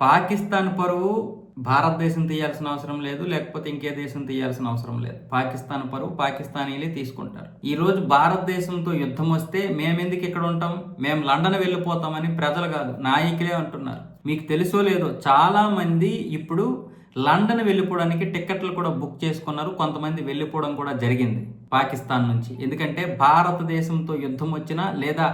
పాకిస్తాన్ పరువు భారతదేశం తీయాల్సిన అవసరం లేదు లేకపోతే ఇంకే దేశం తీయాల్సిన అవసరం లేదు. పాకిస్తాన్ పరువు పాకిస్తానీలే తీసుకుంటారు. ఈరోజు భారతదేశంతో యుద్ధం వస్తే మేమెందుకు ఇక్కడ ఉంటాం? మేము లండన్ వెళ్ళిపోతామని ప్రజలు కాదు నాయకులే అంటున్నారు. మీకు తెలుసో లేదో చాలామంది ఇప్పుడు లండన్ వెళ్ళిపోవడానికి టిక్కెట్లు కూడా బుక్ చేసుకున్నారు కొంతమంది వెళ్ళిపోవడం కూడా జరిగింది పాకిస్తాన్ నుంచి. ఎందుకంటే భారతదేశంతో యుద్ధం వచ్చినా లేదా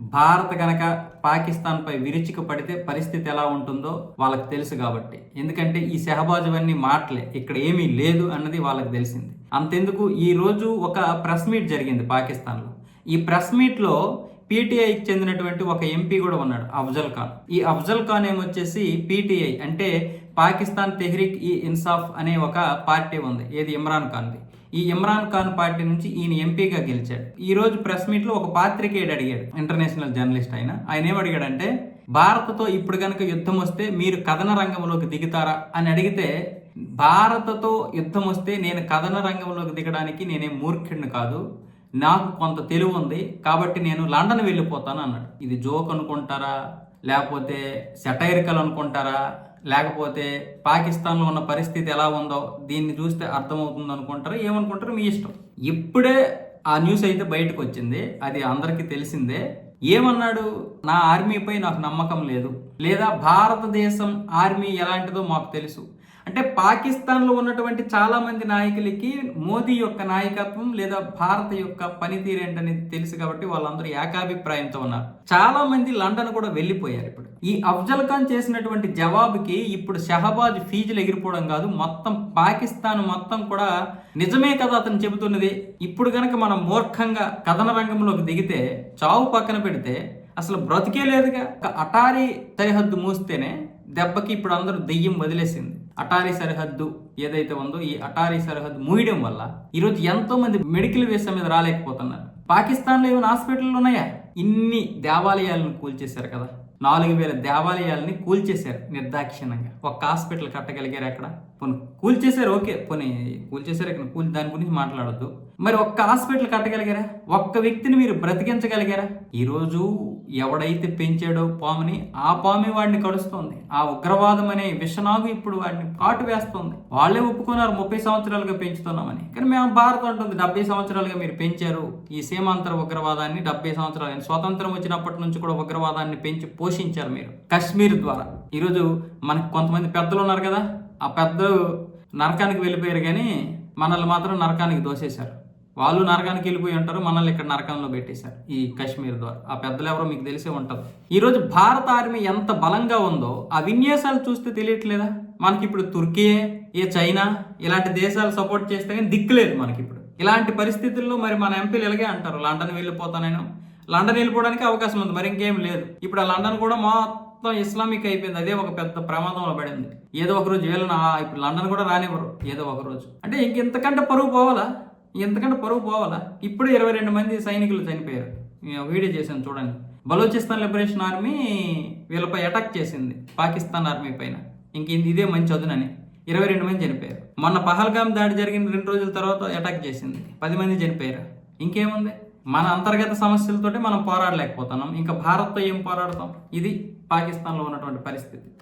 భారత్ కనుక పాకిస్తాన్పై విరుచిక పడితే పరిస్థితి ఎలా ఉంటుందో వాళ్ళకి తెలుసు కాబట్టి. ఎందుకంటే ఈ షహబాజ్ అవన్నీ మాటలే ఇక్కడ ఏమీ లేదు అన్నది వాళ్ళకి తెలిసింది. అంతెందుకు ఈ రోజు ఒక ప్రెస్ మీట్ జరిగింది పాకిస్తాన్లో. ఈ ప్రెస్ మీట్లో పీటీఐకి చెందినటువంటి ఒక ఎంపీ కూడా ఉన్నాడు అఫ్జల్ ఖాన్. ఈ అఫ్జల్ ఖాన్ ఏమొచ్చేసి పీటీఐ అంటే పాకిస్తాన్ తెహ్రీక్ ఈ ఇన్సాఫ్ అనే ఒక పార్టీ ఉంది ఏది ఇమ్రాన్ ఖాన్ది. ఈ ఇమ్రాన్ ఖాన్ పార్టీ నుంచి ఈయన ఎంపీగా గెలిచాడు. ఈ రోజు ప్రెస్ మీట్లో ఒక పాత్రికేయుడు అడిగాడు ఇంటర్నేషనల్ జర్నలిస్ట్ ఆయన ఆయన ఏమడిగాడంటే భారత్తో ఇప్పుడు కనుక యుద్ధం వస్తే మీరు కథన రంగంలోకి దిగుతారా? అని అడిగితే భారత్తో యుద్ధం వస్తే నేను కథన రంగంలోకి దిగడానికి నేనేం మూర్ఖుడిని కాదు. నాకు కొంత తెలివి ఉంది కాబట్టి నేను లండన్ వెళ్ళిపోతాను అన్నాడు. ఇది జోక్ అనుకుంటారా? లేకపోతే సెటైరికల్ అనుకుంటారా? లేకపోతే పాకిస్తాన్లో ఉన్న పరిస్థితి ఎలా ఉందో దీన్ని చూస్తే అర్థమవుతుంది అనుకుంటారా? ఏమనుకుంటారు మీ ఇష్టం. ఇప్పుడే ఆ న్యూస్ అయితే బయటకు వచ్చింది. అది అందరికీ తెలిసిందే. ఏమన్నాడు? నా ఆర్మీపై నాకు నమ్మకం లేదు. లేదా భారతదేశం ఆర్మీ ఎలాంటిదో మాకు తెలుసు. అంటే పాకిస్తాన్లో ఉన్నటువంటి చాలామంది నాయకులకి మోదీ యొక్క నాయకత్వం లేదా భారత యొక్క పనితీరు ఏంటనేది తెలుసు కాబట్టి వాళ్ళందరూ ఏకాభిప్రాయంతో ఉన్నారు. చాలా మంది లండన్ కూడా వెళ్ళిపోయారు ఇప్పుడు. ఈ అఫ్జల్ ఖాన్ చేసినటువంటి జవాబుకి ఇప్పుడు షహబాజ్ ఫీజులు ఎగిరిపోవడం కాదు మొత్తం పాకిస్తాన్ మొత్తం కూడా నిజమే కదా అతను చెబుతున్నది. ఇప్పుడు కనుక మనం మూర్ఖంగా కథన రంగంలోకి దిగితే చావు పక్కన పెడితే అసలు బ్రతికే లేదుగా. ఒక అటారీ సరిహద్దు మూస్తేనే దెబ్బకి ఇప్పుడు అందరూ దెయ్యం వదిలేసింది. అటారీ సరిహద్దు ఏదైతే ఉందో ఈ అటారీ సరిహద్దు మూయడం వల్ల ఈరోజు ఎంతో మంది మెడికల్ వేసా మీద రాలేకపోతున్నారు. పాకిస్తాన్లో ఏమైనా హాస్పిటల్ ఉన్నాయా? ఇన్ని దేవాలయాలను కూల్చేశారు కదా. నాలుగు వేల దేవాలయాలని కూల్చేశారు నిర్దాక్షిణ్యంగా. ఒక్క హాస్పిటల్ కట్టగలిగారు అక్కడ పోనీ కూల్చేశారు ఓకే. పోనీ కూల్చేశారు ఇక్కడ కూల్ దాని గురించి మాట్లాడొద్దు. మరి ఒక్క హాస్పిటల్ కట్టగలిగారా? ఒక్క వ్యక్తిని మీరు బ్రతికించగలిగారా? ఈరోజు ఎవడైతే పెంచాడో పాముని ఆ పామి వాడిని కడుస్తోంది ఆ ఉగ్రవాదం అనే విషనాగు ఇప్పుడు వాడిని కాటు వేస్తోంది. వాళ్ళే ఒప్పుకున్నారు ముప్పై సంవత్సరాలుగా పెంచుతున్నామని. కానీ మేము భారత్ అంటుంది డెబ్బై సంవత్సరాలుగా మీరు పెంచారు. ఈ సీమాంతర ఉగ్రవాదాన్ని డెబ్బై సంవత్సరాలు స్వతంత్రం వచ్చినప్పటి నుంచి కూడా ఉగ్రవాదాన్ని పెంచి పోషించారు మీరు. కశ్మీర్ ద్వారా. ఈరోజు మనకు కొంతమంది పెద్దలు ఉన్నారు కదా ఆ పెద్దలు నరకానికి వెళ్ళిపోయారు కానీ మనల్ని మాత్రం నరకానికి దోసేశారు. వాళ్ళు నరకానికి వెళ్ళిపోయి ఉంటారు మనల్ని ఇక్కడ నరకంలో పెట్టేశారు ఈ కశ్మీర్ ద్వారా. ఆ పెద్దలు ఎవరో మీకు తెలిసే ఉంటుంది ఈరోజు భారత ఆర్మీ ఎంత బలంగా ఉందో ఆ విన్యాసాలు చూస్తే తెలియట్లేదా? మనకి ఇప్పుడు తుర్కియే ఏ చైనా ఇలాంటి దేశాలు సపోర్ట్ చేస్తే కానీ దిక్కులేదు మనకి ఇప్పుడు. ఇలాంటి పరిస్థితుల్లో మరి మన ఎంపీలు ఇలాగే అంటారు లండన్ వెళ్ళిపోతానేను. లండన్ వెళ్ళిపోవడానికి అవకాశం ఉంది. మరి ఇంకేం లేదు. ఇప్పుడు ఆ లండన్ కూడా మొత్తం ఇస్లామిక్ అయిపోయింది. అదే ఒక పెద్ద ప్రమాదంలో పడింది. ఏదో ఒక రోజు వీళ్ళని ఇప్పుడు లండన్ కూడా రానివ్వరు. ఏదో ఒక రోజు. అంటే ఇంకెంతకంటే పరుగు పోవాలా? ఎంతకంటే పరువు పోవాలా? ఇప్పుడు ఇరవై రెండు మంది సైనికులు చనిపోయారు. వీడియో చేశాను చూడండి. బలూచిస్తాన్ లిబరేషన్ ఆర్మీ వీళ్ళపై అటాక్ చేసింది పాకిస్తాన్ ఆర్మీ పైన. ఇంక ఇదే మంచి చదునని. ఇరవై రెండు మంది చనిపోయారు. మొన్న పహల్గామ్ దాడి జరిగిన రెండు రోజుల తర్వాత అటాక్ చేసింది. పది మంది చనిపోయారు. ఇంకేముంది? మన అంతర్గత సమస్యలతోటి మనం పోరాడలేకపోతున్నాం. ఇంకా భారత్తో ఏం పోరాడతాం? ఇది పాకిస్తాన్లో ఉన్నటువంటి పరిస్థితి.